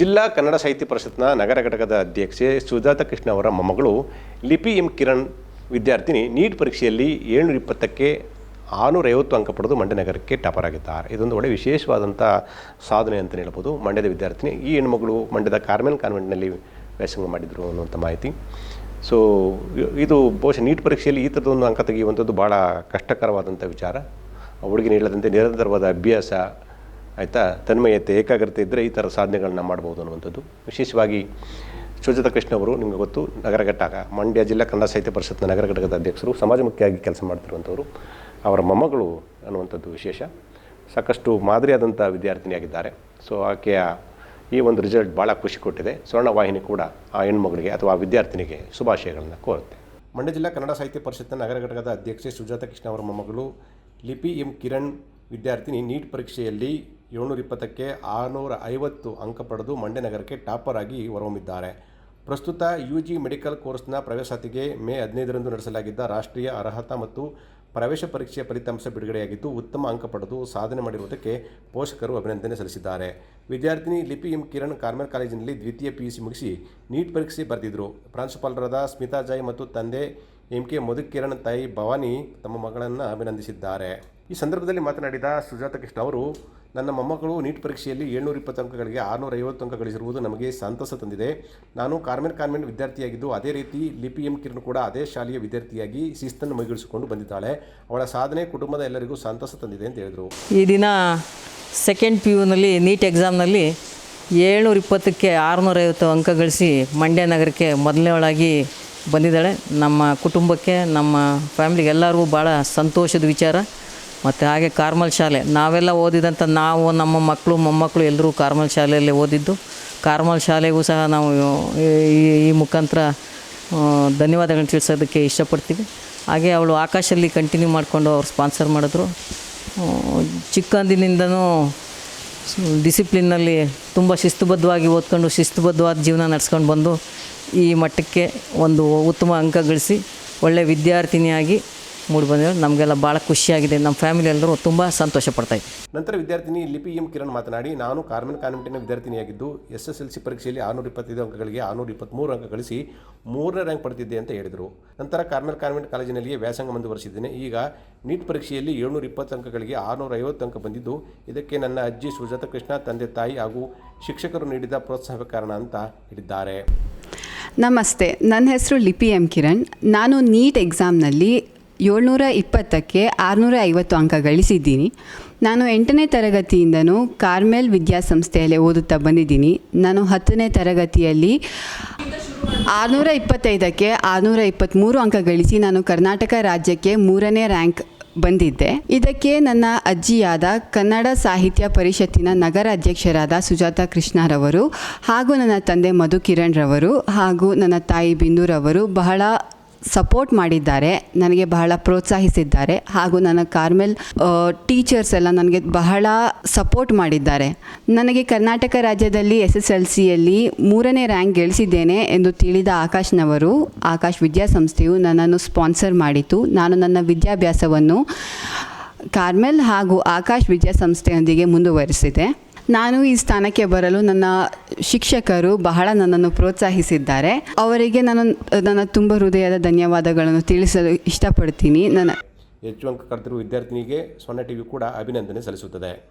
ಜಿಲ್ಲಾ ಕನ್ನಡ ಸಾಹಿತ್ಯ ಪರಿಷತ್ನ ನಗರ ಘಟಕದ ಅಧ್ಯಕ್ಷೆ ಸುಜಾತ ಕೃಷ್ಣ ಅವರ ಮೊಮ್ಮಗಳು ಲಿಪಿ ಎಂ ಕಿರಣ್ ವಿದ್ಯಾರ್ಥಿನಿ ನೀಟ್ ಪರೀಕ್ಷೆಯಲ್ಲಿ ಏಳ್ನೂರ ಇಪ್ಪತ್ತಕ್ಕೆ ಆರುನೂರ ಐವತ್ತು ಅಂಕ ಪಡೆದು ಮಂಡ್ಯ ನಗರಕ್ಕೆ ಟಾಪರ್ ಆಗಿದ್ದಾರೆ. ಇದೊಂದು ಒಳ್ಳೆಯ ವಿಶೇಷವಾದಂಥ ಸಾಧನೆ ಅಂತಲೇ ಹೇಳ್ಬೋದು. ಮಂಡ್ಯದ ವಿದ್ಯಾರ್ಥಿನಿ, ಈ ಹೆಣ್ಮಗಳು ಮಂಡ್ಯದ ಕಾರ್ಮೆಲ್ ಕಾನ್ವೆಂಟ್ನಲ್ಲಿ ವ್ಯಾಸಂಗ ಮಾಡಿದರು ಅನ್ನುವಂಥ ಮಾಹಿತಿ. ಸೊ ಇದು ಬಹುಶಃ ನೀಟ್ ಪರೀಕ್ಷೆಯಲ್ಲಿ ಈ ಥರದೊಂದು ಅಂಕ ತೆಗೆಯುವಂಥದ್ದು ಭಾಳ ಕಷ್ಟಕರವಾದಂಥ ವಿಚಾರ. ಹುಡುಗಿ ಹುಡುಗಿನ ಹೇಳದಂತೆ ನಿರಂತರವಾದ ಅಭ್ಯಾಸ ಆಯಿತಾ? ತನ್ಮಯತೆ, ಏಕಾಗ್ರತೆ ಇದ್ದರೆ ಈ ಥರ ಸಾಧನೆಗಳನ್ನ ಮಾಡ್ಬೋದು ಅನ್ನುವಂಥದ್ದು. ವಿಶೇಷವಾಗಿ ಸುಜಾತ ಕೃಷ್ಣ ಅವರು, ನಿಮಗೆ ಗೊತ್ತು, ನಗರ ಮಂಡ್ಯ ಜಿಲ್ಲಾ ಕನ್ನಡ ಸಾಹಿತ್ಯ ಪರಿಷತ್ನ ನಗರ ಘಟಕದ ಅಧ್ಯಕ್ಷರು ಸಮಾಜಮುಖಿಯಾಗಿ ಕೆಲಸ ಮಾಡ್ತಿರುವಂಥವ್ರು, ಅವರ ಮೊಮ್ಮಗಳು ಅನ್ನುವಂಥದ್ದು ವಿಶೇಷ. ಸಾಕಷ್ಟು ಮಾದರಿಯಾದಂಥ ವಿದ್ಯಾರ್ಥಿನಿಯಾಗಿದ್ದಾರೆ. ಸೊ ಆಕೆಯ ಈ ಒಂದು ರಿಸಲ್ಟ್ ಭಾಳ ಖುಷಿ ಕೊಟ್ಟಿದೆ. ಸ್ವರ್ಣವಾಹಿನಿ ಕೂಡ ಆ ಹೆಣ್ಮಗಳಿಗೆ ಅಥವಾ ಆ ವಿದ್ಯಾರ್ಥಿನಿಗೆ ಶುಭಾಶಯಗಳನ್ನು ಕೋರುತ್ತೆ. ಮಂಡ್ಯ ಜಿಲ್ಲಾ ಕನ್ನಡ ಸಾಹಿತ್ಯ ಪರಿಷತ್ನ ನಗರ ಘಟಕದ ಅಧ್ಯಕ್ಷೆ ಸುಜಾತ ಕೃಷ್ಣ ಅವರ ಮೊಮ್ಮಗಳು, ಲಿಪಿ ಎಂ ಕಿರಣ್ ವಿದ್ಯಾರ್ಥಿನಿ ನೀಟ್ ಪರೀಕ್ಷೆಯಲ್ಲಿ ಏಳ್ನೂರ ಇಪ್ಪತ್ತಕ್ಕೆ ಆರುನೂರ ಐವತ್ತು ಅಂಕ ಪಡೆದು ಮಂಡ್ಯ ನಗರಕ್ಕೆ ಟಾಪರ್ ಆಗಿ ಹೊರಹೊಮ್ಮಿದ್ದಾರೆ. ಪ್ರಸ್ತುತ ಯು ಜಿ ಮೆಡಿಕಲ್ ಕೋರ್ಸ್ನ ಪ್ರವೇಶಾತಿಗೆ ಮೇ ಹದಿನೈದರಂದು ನಡೆಸಲಾಗಿದ್ದ ರಾಷ್ಟ್ರೀಯ ಅರ್ಹತಾ ಮತ್ತು ಪ್ರವೇಶ ಪರೀಕ್ಷೆಯ ಫಲಿತಾಂಶ ಬಿಡುಗಡೆಯಾಗಿದ್ದು, ಉತ್ತಮ ಅಂಕ ಪಡೆದು ಸಾಧನೆ ಮಾಡಿರುವುದಕ್ಕೆ ಪೋಷಕರು ಅಭಿನಂದನೆ ಸಲ್ಲಿಸಿದ್ದಾರೆ. ವಿದ್ಯಾರ್ಥಿನಿ ಲಿಪಿ ಎಂ ಕಿರಣ್ ಕಾರ್ಮೆಲ್ ಕಾಲೇಜಿನಲ್ಲಿ ದ್ವಿತೀಯ ಪಿಯುಸಿ ಮುಗಿಸಿ ನೀಟ್ ಪರೀಕ್ಷೆ ಬರೆದಿದ್ದರು ಪ್ರಾಂಶುಪಾಲರಾದ ಸ್ಮಿತಾ ಜಾಯ್ ಮತ್ತು ತಂದೆ ಎಂ ಕೆ ಮಧುಕಿರಣ್ ತಾಯಿ ಭವಾನಿ ತಮ್ಮ ಮಗಳನ್ನು ಅಭಿನಂದಿಸಿದ್ದಾರೆ. ಈ ಸಂದರ್ಭದಲ್ಲಿ ಮಾತನಾಡಿದ ಸುಜಾತ ಕೃಷ್ಣ ಅವರು, ನನ್ನ ಮೊಮ್ಮಗಳು ನೀಟ್ ಪರೀಕ್ಷೆಯಲ್ಲಿ ಏಳ್ನೂರ ಇಪ್ಪತ್ತು ಅಂಕಗಳಿಗೆ ಆರುನೂರ ಐವತ್ತು ಅಂಕ ಗಳಿಸಿರುವುದು ನಮಗೆ ಸಂತಸ ತಂದಿದೆ. ನಾನು ಕಾರ್ಮೆಂಟ್ ಕಾನ್ವೆಂಟ್ ವಿದ್ಯಾರ್ಥಿಯಾಗಿದ್ದು, ಅದೇ ರೀತಿ ಲಿಪಿ ಎಂ ಕಿರಣ್ ಕೂಡ ಅದೇ ಶಾಲೆಯ ವಿದ್ಯಾರ್ಥಿಯಾಗಿ ಶಿಸ್ತನ್ನು ಮೈಗೂಡಿಸಿಕೊಂಡು ಬಂದಿದ್ದಾಳೆ. ಅವಳ ಸಾಧನೆ ಕುಟುಂಬದ ಎಲ್ಲರಿಗೂ ಸಂತಸ ತಂದಿದೆ ಅಂತ ಹೇಳಿದರು. ಈ ದಿನ ಸೆಕೆಂಡ್ ಪಿ ಯುನಲ್ಲಿ ನೀಟ್ ಎಕ್ಸಾಮ್ನಲ್ಲಿ ಏಳ್ನೂರ ಇಪ್ಪತ್ತಕ್ಕೆ ಆರುನೂರೈವತ್ತು ಅಂಕ ಗಳಿಸಿ ಮಂಡ್ಯ ನಗರಕ್ಕೆ ಮೊದಲನೇವಳಾಗಿ ಬಂದಿದ್ದಾಳೆ. ನಮ್ಮ ಕುಟುಂಬಕ್ಕೆ, ನಮ್ಮ ಫ್ಯಾಮ್ಲಿಗೆ ಎಲ್ಲರಿಗೂ ಭಾಳ ಸಂತೋಷದ ವಿಚಾರ. ಮತ್ತು ಹಾಗೆ ಕಾರ್ಮಲ್ ಶಾಲೆ. ನಾವೆಲ್ಲ ಓದಿದಂಥ ನಾವು, ನಮ್ಮ ಮಕ್ಕಳು, ಮೊಮ್ಮಕ್ಕಳು ಎಲ್ಲರೂ ಕಾರ್ಮಲ್ ಶಾಲೆಯಲ್ಲಿ ಓದಿದ್ದು. ಕಾರ್ಮಲ್ ಶಾಲೆಗೂ ಸಹ ನಾವು ಈ- ಮುಖಾಂತರ ಧನ್ಯವಾದಗಳನ್ನು ತಿಳಿಸೋದಕ್ಕೆ ಇಷ್ಟಪಡ್ತೀವಿ. ಹಾಗೆ ಅವಳು ಆಕಾಶಲ್ಲಿ ಕಂಟಿನ್ಯೂ ಮಾಡಿಕೊಂಡು ಅವ್ರು ಸ್ಪಾನ್ಸರ್ ಮಾಡಿದ್ರು. ಚಿಕ್ಕಂದಿನಿಂದನೂ ಡಿಸಿಪ್ಲಿನ್ನಲ್ಲಿ ತುಂಬ ಶಿಸ್ತುಬದ್ಧವಾಗಿ ಓದ್ಕೊಂಡು, ಶಿಸ್ತುಬದ್ಧವಾದ ಜೀವನ ನಡೆಸ್ಕೊಂಡು ಬಂದು ಈ ಮಟ್ಟಕ್ಕೆ ಒಂದು ಉತ್ತಮ ಅಂಕ ಗಳಿಸಿ ಒಳ್ಳೆಯ ವಿದ್ಯಾರ್ಥಿನಿಯಾಗಿ ಮೂಡಿ ಬಂದಿರೋ ನಮಗೆಲ್ಲ ಭಾಳ ಖುಷಿಯಾಗಿದೆ. ನಮ್ಮ ಫ್ಯಾಮಿಲಿ ಎಲ್ಲರೂ ತುಂಬ ಸಂತೋಷ ಪಡ್ತಾಯಿದ್ವಿ ನಂತರ ವಿದ್ಯಾರ್ಥಿನಿ ಲಿಪಿ ಎಂ ಕಿರಣ್ ಮಾತನಾಡಿ, ನಾನು ಕಾರ್ಮೆಲ್ ಕಾನ್ವೆಂಟಿನ ವಿದ್ಯಾರ್ಥಿನಿಯಾಗಿದ್ದು ಎಸ್ ಎಸ್ ಎಲ್ ಸಿ ಪರೀಕ್ಷೆಯಲ್ಲಿ ಆರುನೂರ ಇಪ್ಪತ್ತೈದು ಅಂಕಗಳಿಗೆ ಆರುನೂರ ಇಪ್ಪತ್ತ್ಮೂರು ಅಂಕ ಗಳಿಸಿ ಮೂರನೇ ರ್ಯಾಂಕ್ ಪಡೆದಿದ್ದೆ ಅಂತ ಹೇಳಿದರು. ನಂತರ ಕಾರ್ಮೆಲ್ ಕಾನ್ವೆಂಟ್ ಕಾಲೇಜಿನಲ್ಲಿಯೇ ವ್ಯಾಸಂಗ ಮುಂದುವರಿಸಿದ್ದೇನೆ. ಈಗ ನೀಟ್ ಪರೀಕ್ಷೆಯಲ್ಲಿ ಏಳ್ನೂರ ಇಪ್ಪತ್ತು ಅಂಕಗಳಿಗೆ ಆರುನೂರ ಐವತ್ತು ಅಂಕ ಬಂದಿದ್ದು, ಇದಕ್ಕೆ ನನ್ನ ಅಜ್ಜಿ ಸುಜಾತ ಕೃಷ್ಣ, ತಂದೆ ತಾಯಿ ಹಾಗೂ ಶಿಕ್ಷಕರು ನೀಡಿದ ಪ್ರೋತ್ಸಾಹ ಕಾರಣ ಅಂತ ಹೇಳಿದ್ದಾರೆ. ನಮಸ್ತೆ, ನನ್ನ ಹೆಸರು ಲಿಪಿ ಎಂ ಕಿರಣ್. ನಾನು ನೀಟ್ ಎಕ್ಸಾಮ್ನಲ್ಲಿ ಏಳ್ನೂರ ಇಪ್ಪತ್ತಕ್ಕೆ ಆರುನೂರ ಐವತ್ತು ಅಂಕ ಗಳಿಸಿದ್ದೀನಿ. ನಾನು ಎಂಟನೇ ತರಗತಿಯಿಂದನೂ ಕಾರ್ಮೆಲ್ ವಿದ್ಯಾಸಂಸ್ಥೆಯಲ್ಲಿ ಓದುತ್ತಾ ಬಂದಿದ್ದೀನಿ. ನಾನು ಹತ್ತನೇ ತರಗತಿಯಲ್ಲಿ ಆರುನೂರ ಇಪ್ಪತ್ತೈದಕ್ಕೆ ಆರುನೂರ ಇಪ್ಪತ್ತ್ಮೂರು ಅಂಕ ಗಳಿಸಿ ನಾನು ಕರ್ನಾಟಕ ರಾಜ್ಯಕ್ಕೆ ಮೂರನೇ ರ್ಯಾಂಕ್ ಬಂದಿದ್ದೆ. ಇದಕ್ಕೆ ನನ್ನ ಅಜ್ಜಿಯಾದ ಕನ್ನಡ ಸಾಹಿತ್ಯ ಪರಿಷತ್ತಿನ ನಗರ ಅಧ್ಯಕ್ಷರಾದ ಸುಜಾತ ಕೃಷ್ಣರವರು ಹಾಗೂ ನನ್ನ ತಂದೆ ಮಧು ಕಿರಣ್ ರವರು ಹಾಗೂ ನನ್ನ ತಾಯಿ ಬಿಂದೂರವರು ಬಹಳ ಸಪೋರ್ಟ್ ಮಾಡಿದ್ದಾರೆ, ನನಗೆ ಬಹಳ ಪ್ರೋತ್ಸಾಹಿಸಿದ್ದಾರೆ. ಹಾಗೂ ನನ್ನ ಕಾರ್ಮೆಲ್ ಟೀಚರ್ಸ್ ಎಲ್ಲ ನನಗೆ ಬಹಳ ಸಪೋರ್ಟ್ ಮಾಡಿದ್ದಾರೆ. ನನಗೆ ಕರ್ನಾಟಕ ರಾಜ್ಯದಲ್ಲಿ ಎಸ್ ಎಸ್ ಎಲ್ ಸಿಯಲ್ಲಿ ಮೂರನೇ ರ್ಯಾಂಕ್ ಗಳಿಸಿದ್ದೇನೆ ಎಂದು ತಿಳಿದ ಆಕಾಶ್ನವರು, ಆಕಾಶ್ ವಿದ್ಯಾಸಂಸ್ಥೆಯು ನನ್ನನ್ನು ಸ್ಪಾನ್ಸರ್ ಮಾಡಿತು. ನಾನು ನನ್ನ ವಿದ್ಯಾಭ್ಯಾಸವನ್ನು ಕಾರ್ಮೆಲ್ ಹಾಗೂ ಆಕಾಶ್ ವಿದ್ಯಾಸಂಸ್ಥೆಯೊಂದಿಗೆ ಮುಂದುವರಿಸಿದೆ. ನಾನು ಈ ಸ್ಥಾನಕ್ಕೆ ಬರಲು ನನ್ನ ಶಿಕ್ಷಕರು ಬಹಳ ನನ್ನನ್ನು ಪ್ರೋತ್ಸಾಹಿಸಿದ್ದಾರೆ. ಅವರಿಗೆ ನಾನು, ನನ್ನ ತುಂಬ ಹೃದಯದ ಧನ್ಯವಾದಗಳನ್ನು ತಿಳಿಸಲು ಇಷ್ಟಪಡ್ತೀನಿ. ನನ್ನ ಹೆಚ್ಚು ಅಂಕ ಕರೆದಿರುವ ವಿದ್ಯಾರ್ಥಿನಿಗೆ ಸೊನ್ನೆ ಟಿವಿ ಕೂಡ ಅಭಿನಂದನೆ ಸಲ್ಲಿಸುತ್ತದೆ.